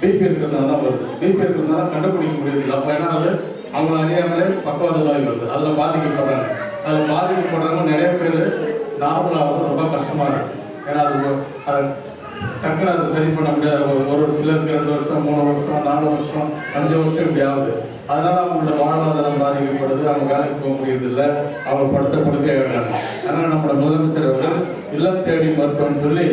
BP இருக்கிறதுனால தான் வருது. பிபி இருக்கிறதுனால கண்டுபிடிக்க முடியாது அப்போ என்ன அது அவங்கள அறியாமலே பக்கவாத நோய் வருது. அதில் பாதிக்கப்படுறாங்க. அதில் பாதிக்கப்படுறவங்க நிறைய பேர் நார்மலாக ரொம்ப கஷ்டமாக இருக்குது ஏன்னா அது அதை டக்குனு அதை சரி பண்ண முடியாது. ஒரு ஒரு சிலருக்கு ரெண்டு வருஷம் மூணு வருஷம் நாலு வருஷம் அஞ்சு வருஷம் இப்படி ஆகுது. அதனால அவங்களோட வாழ்வாதாரம் பாதிக்கப்படுது. அவங்க வேலைக்கு போக முடியறதில்ல. அவங்க படுத்த படுக்கை வேண்டாம் அதனால் நம்மளோட முதலமைச்சர் அவர்கள் இல்லம் தேடி மருத்துவம்னு சொல்லி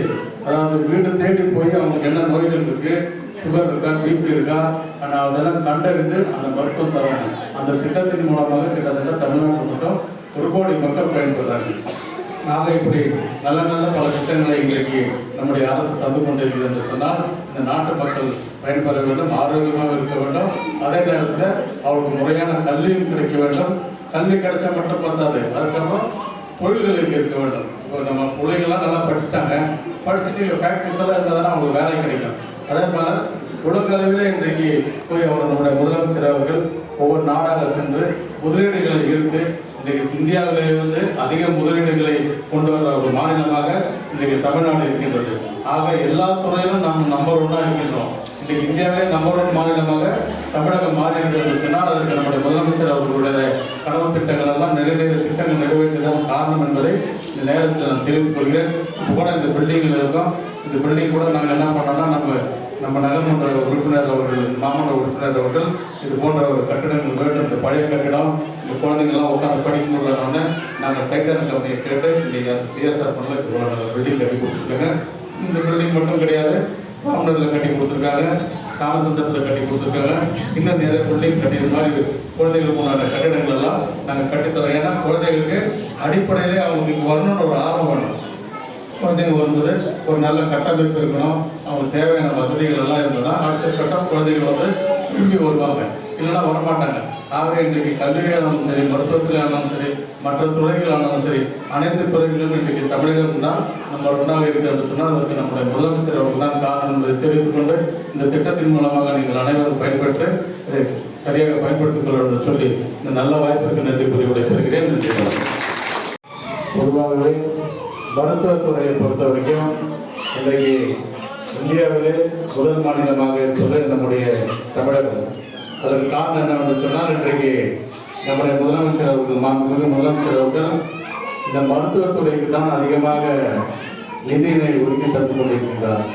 அதாவது வீடு தேடி போய் அவங்களுக்கு என்ன நோய்கள் இருக்குது சுகர் இருக்கா பிபி இருக்கா நான் அதெல்லாம் கண்டறிந்து அந்த மருத்துவம் தரணும். அந்த திட்டத்தின் மூலமாக கிட்டத்தட்ட தமிழ்நாட்டு மட்டும் ஒரு கோடி மக்கள் பயன்படுறாங்க நாங்கள் இப்படி நல்ல நல்ல பல திட்டங்களை இன்றைக்கு நம்முடைய அரசு தந்து கொண்டிருக்கிறது என்று சொன்னால் இந்த நாட்டு மக்கள் பயன்பெற வேண்டும் ஆரோக்கியமாக இருக்க வேண்டும். அதே நேரத்தில் அவர்களுக்கு முறையான கல்வியும் கிடைக்க வேண்டும். கல்வி கிடைச்சா மட்டும் பத்தாது. அதுக்கப்புறம் தொழில்களுக்கு இருக்க வேண்டும். இப்போ நம்ம பிள்ளைங்கள்லாம் நல்லா படிச்சுட்டாங்க. படிச்சுட்டு இங்கே ஃபேக்ட்ரிஸ் எல்லாம் இருந்தால் தான் அவங்களுக்கு வேலை கிடைக்கும். அதே உலக உலகளவில் இன்றைக்கு போய் அவர் நம்முடைய முதலமைச்சர் அவர்கள் ஒவ்வொரு நாடாக சென்று முதலீடுகளை ஈர்த்து இன்றைக்கு இந்தியாவிலே வந்து அதிக முதலீடுகளை கொண்டு வர ஒரு மாநிலமாக இன்றைக்கு தமிழ்நாடு இருக்கின்றது. ஆக எல்லா துறையிலும் நாம் நம்பர் ஒன்னாக இருக்கின்றோம். இன்றைக்கு இந்தியாவிலே நம்பர் ஒன் மாநிலமாக தமிழகம் மாறி இருக்கிறது அதற்கு நம்முடைய முதலமைச்சர் அவர்களுடைய கனவு திட்டங்கள் எல்லாம் நிறைவேற திட்டங்கள் நிறைவேற்றியதன் காரணம் என்பதை இந்த நேரத்தில் நான் தெரிவித்துக் கொள்கிறேன். இப்போ கூட இந்த பில்டிங்கில் இருக்கோம். இந்த பில்டிங் கூட நாங்கள் என்ன பண்ணோம்னா நம்ம நம்ம நகர்மன்ற உறுப்பினர் அவர்கள் மாமன்ற உறுப்பினர் அவர்கள் இது போன்ற ஒரு கட்டிடங்கள் வேண்டும். இந்த பழைய கட்டிடம் இந்த குழந்தைங்கள்லாம் உட்காந்து படிக்க முடியலன்னு நாங்கள் டைட்டர் கம்பெனியை கேட்டு இன்றைக்கி அந்த சிஎஸ்ஆர் பண்ணல இது போல பில்டிங் கட்டி கொடுத்துருக்காங்க. இந்த பில்டிங் மட்டும் கிடையாது மாமனரில் கட்டி கொடுத்துருக்காங்க சாமசந்தத்தில் கட்டி கொடுத்துருக்காங்க. இன்னும் நிறைய பில்டிங் கட்டி இது மாதிரி குழந்தைகளுக்கு உண்டான கட்டிடங்கள் எல்லாம் நாங்கள் கட்டித்தரோம். ஏன்னா குழந்தைகளுக்கு அடிப்படையிலே அவங்களுக்கு இங்கே வரணும்னு ஒரு ஆர்வம் வேணும். குழந்தைங்க வரும்போது ஒரு நல்ல கட்டமைப்பு இருக்கணும். அவங்களுக்கு தேவையான வசதிகள் எல்லாம் இருந்ததுன்னா அடுத்த கட்டம் குழந்தைகள் வந்து திரும்பி வருவாங்க. இல்லைன்னா வரமாட்டாங்க. ஆக இன்றைக்கு கல்வியானாலும் சரி மருத்துவத்தில் ஆனாலும் சரி மற்ற துறைகளானாலும் சரி அனைத்து துறைகளிலும் இன்றைக்கு தமிழகம் தான் நம்ம ஒன்றாக இருக்கிறது சொன்னால் அதற்கு நம்முடைய முதலமைச்சர் அவர்கள் தான் காரணம் என்பதை தெரிவித்துக் கொண்டு இந்த திட்டத்தின் மூலமாக நீங்கள் அனைவரும் பயன்பெற்று இதை சரியாக பயன்படுத்திக் கொள்ள என்று சொல்லி இந்த நல்ல வாய்ப்பிற்கு நன்றி கூறி விடைபெறுகிறேன். நன்றி. பொதுவாகவே மருத்துவத்துறையை பொறுத்த வரைக்கும் இன்றைக்கு இந்தியாவிலே முதல் மாநிலமாக இருப்பது நம்முடைய தமிழகம். அதற்கு காரணம் என்னவென்று சொன்னால் இன்றைக்கு நம்முடைய முதலமைச்சர் அவர்கள் மாண்புமிகு முதலமைச்சர் அவர்கள் இந்த மருத்துவத்துறைக்கு தான் அதிகமாக நிதியினை ஒதுக்கி தந்து கொண்டிருக்கின்றார்.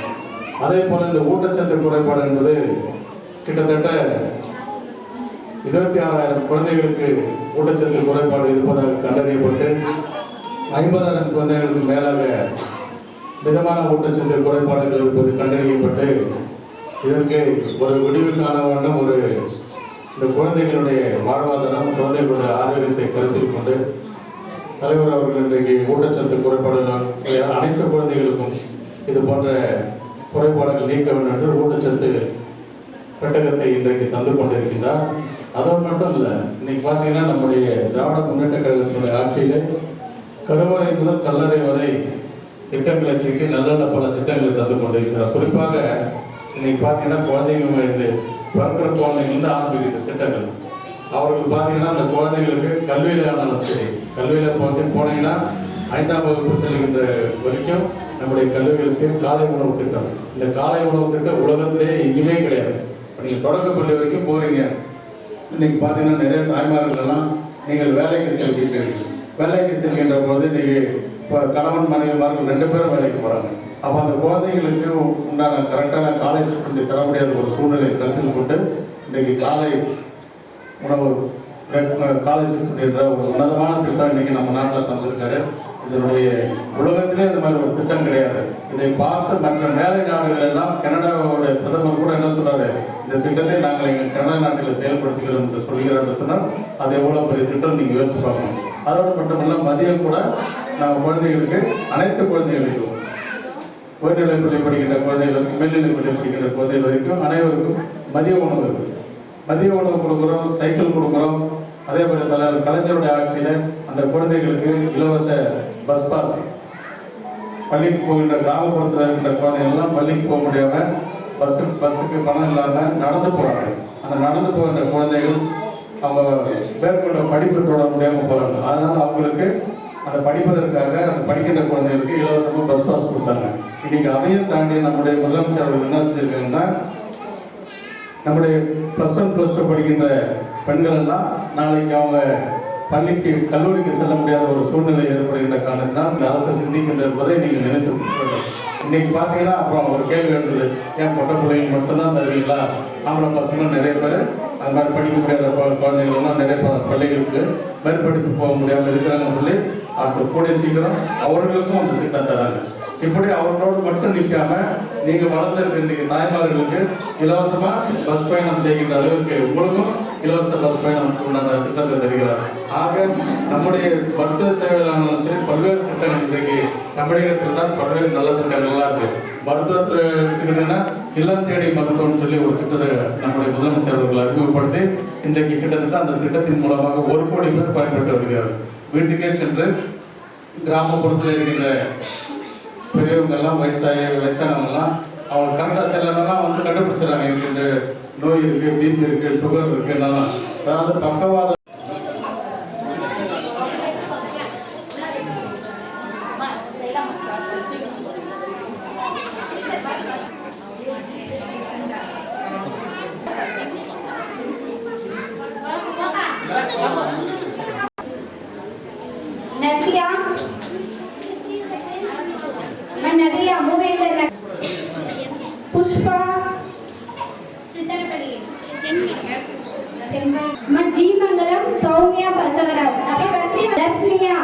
அதே போல் இந்த ஊட்டச்சத்து குறைபாடு என்பது கிட்டத்தட்ட இருபத்தி ஆறாயிரம் குழந்தைகளுக்கு ஊட்டச்சத்து குறைபாடு இருப்பதாக கண்டறியப்பட்டு ஐம்பதாயிரம் குழந்தைகளுக்கு மேலாக மிதமான ஊட்டச்சத்து குறைபாடுகள் இருப்பது கண்டறியப்பட்டு இதற்கு ஒரு முடிவு காண வேண்டும் ஒரு இந்த குழந்தைகளுடைய வாழ்வாதாரம் குழந்தைகளுடைய ஆரோக்கியத்தை கருத்தில் கொண்டு தலைவர் அவர்கள் இன்றைக்கு ஊட்டச்சத்து குறைபாடுகள் அனைத்து குழந்தைகளுக்கும் இது போன்ற குறைபாடுகள் நீக்க வேண்டும் என்று ஊட்டச்சத்து பெட்டகத்தை இன்றைக்கு தந்து கொண்டிருக்கின்றார். அதோடு மட்டும் இல்லை இன்னைக்கு பார்த்தீங்கன்னா நம்முடைய திராவிட முன்னேற்ற கழகத்தினுடைய ஆட்சியிலே கருவறை முதல் கல்லறை வரை திட்டங்களை தீர்த்து நல்ல நல்ல பல திட்டங்களை தந்து கொண்டிருக்கிறார். குறிப்பாக இன்னைக்கு பார்த்தீங்கன்னா குழந்தைங்க இந்த பிறக்கிற குழந்தைங்க ஆரம்பிக்கிற திட்டங்கள். அவர்களுக்கு பார்த்தீங்கன்னா அந்த குழந்தைங்களுக்கு கல்வியில் ஆனாலும் சரி கல்வியில் பார்த்து போனீங்கன்னா ஐந்தாம் வகுப்பு செல்கின்ற வரைக்கும் நம்முடைய கல்லூரிகளுக்கு காலை உணவு திட்டம். இந்த காலை உணவு திட்டம் உலகத்திலே எங்கேயுமே கிடையாது. இப்போ நீங்கள் தொடக்க பள்ளி வரைக்கும் போகிறீங்க இன்னைக்கு பார்த்தீங்கன்னா நிறைய தாய்மார்கள் எல்லாம் நீங்கள் வேலைக்கு செல்கிறீர்கள் வேலைக்கு செல்கின்ற போது இன்றைக்கி இப்போ கணவன் மனைவிமார்கள் ரெண்டு பேரும் வேலைக்கு போகிறாங்க அப்போ அந்த குழந்தைகளுக்கு உண்டான கரெக்டான காலை சிற்றுண்டி தர முடியாத ஒரு சூழ்நிலையை கருத்தில் கொண்டு இன்றைக்கி காலை உணவு காலை சிற்றுண்டி என்ற ஒரு உன்னதமான திட்டம் இன்னைக்கு நம்ம நாட்டில் தந்திருக்காரு. இதனுடைய உலகத்திலே இந்த மாதிரி ஒரு திட்டம் கிடையாது. இதை பார்த்து மற்ற மேலை நாடுகள் எல்லாம் கனடாவோட பிரதமர் கூட என்ன சொன்னாரு? இந்த திட்டத்தை நாங்கள் எங்கள் கனடா நாட்டில் செயல்படுத்துகிறோம் என்று சொல்கிறோம் சொன்னால் அது எவ்வளோ பெரிய திட்டம் நீங்கள் யோசிச்சு பார்க்கணும். அதோடு மட்டுமல்ல மதியம் கூட நம்ம குழந்தைகளுக்கு அனைத்து குழந்தைகளுக்கும் உயர்நிலை பள்ளி படிக்கின்ற குழந்தைகளுக்கும் மேல்நிலை பள்ளி படிக்கின்ற குழந்தைகள் வரைக்கும் அனைவருக்கும் மதிய உணவு இருக்குது மதிய உணவு கொடுக்குறோம் சைக்கிள் கொடுக்குறோம். அதே போல தலைவர் கலைஞருடைய ஆட்சியில் அந்த குழந்தைகளுக்கு இலவச பஸ் பாஸ் பள்ளிக்கு போகின்ற கிராமப்புறத்தில் இருக்கின்ற குழந்தைங்க எல்லாம் பள்ளிக்கு போக முடியாமல் பஸ்ஸு பஸ்ஸுக்கு பணம் இல்லாமல் நடந்து போகிறாங்க அந்த நடந்து போகின்ற குழந்தைகள் அவங்க மேற்கொண்ட படிப்பு தொடர முடியாமல் போகிறாங்க அதனால் அவங்களுக்கு அந்த படிப்பதற்காக அந்த படிக்கின்ற குழந்தைகளுக்கு இலவசமாக பஸ் பாஸ் கொடுத்தாங்க. இன்னைக்கு அதையும் தாண்டி நம்முடைய முதலமைச்சர் அவர்கள் என்ன செஞ்சிருக்காங்கன்னா நம்முடைய ப்ளஸ் ஒன் ப்ளஸ் டூ படிக்கின்ற பெண்கள் எல்லாம் நாளைக்கு அவங்க பள்ளிக்கு கல்லூரிக்கு செல்ல முடியாத ஒரு சூழ்நிலை ஏற்படுகின்ற காரணத்தினால் இந்த அரசு சிந்திக்கின்ற என்பதை நீங்கள் நினைத்து இன்னைக்கு பார்த்தீங்கன்னா அப்புறம் ஒரு கேள்வி எழுந்தது. ஏன் பொட்ட பிள்ளைங்க மட்டும்தான் தருவீங்களா? ஆம்பளை பசங்க நிறைய பேர் அந்த மாதிரி படிக்க முடியாத குழந்தைகள்லாம் நிறைய ப- பள்ளிகளுக்கு மேற்படிப்பு போக முடியாமல் இருக்கிறாங்கன்னு சொல்லி அடுத்த கூடிய சீக்கிரம் அவர்களுக்கும் அந்த திட்டம் தராங்க. இப்படி அவர்களோடு மட்டும் நிற்காம நீங்க வளர்ந்திருக்க இன்னைக்கு தாய்மார்களுக்கு இலவசமா பஸ் பயணம் செய்கின்ற அளவிற்கு உங்களுக்கும் இலவச பஸ் பயணம் உண்டான திட்டத்தை தருகிறார். ஆக நம்முடைய மருத்துவ சேவைகளானாலும் சரி பல்வேறு திட்டங்கள் இன்றைக்கு தமிழகத்தில் தான் பல்வேறு நல்ல திட்டங்கள்லாம் இருக்கு. மருத்துவத்தில் எடுத்துக்கிட்டீங்கன்னா இல்லம் தேடி மருத்துவம்னு சொல்லி ஒரு திட்டத்தை நம்முடைய முதலமைச்சர் அவர்கள் அறிமுகப்படுத்தி இன்றைக்கு கிட்டத்தட்ட அந்த திட்டத்தின் மூலமாக ஒரு கோடி பேர் பயன்பெற்று வருகிறார் வீட்டுக்கே சென்று கிராமப்புறத்தில் இருக்கின்ற பெரியவங்கெல்லாம் வயசாகி வயசானவங்கெல்லாம் அவங்க கரெக்டாக செல்லலாம் வந்து கண்டுபிடிச்சிடறாங்க. எனக்கு இந்த நோய் இருக்குது பிபி இருக்குது சுகர் இருக்குது என்னெல்லாம். அதாவது பக்கவாத ஜீமங்கலம் சௌமியா பசவராஜ். லட்சுமியா.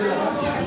Yeah.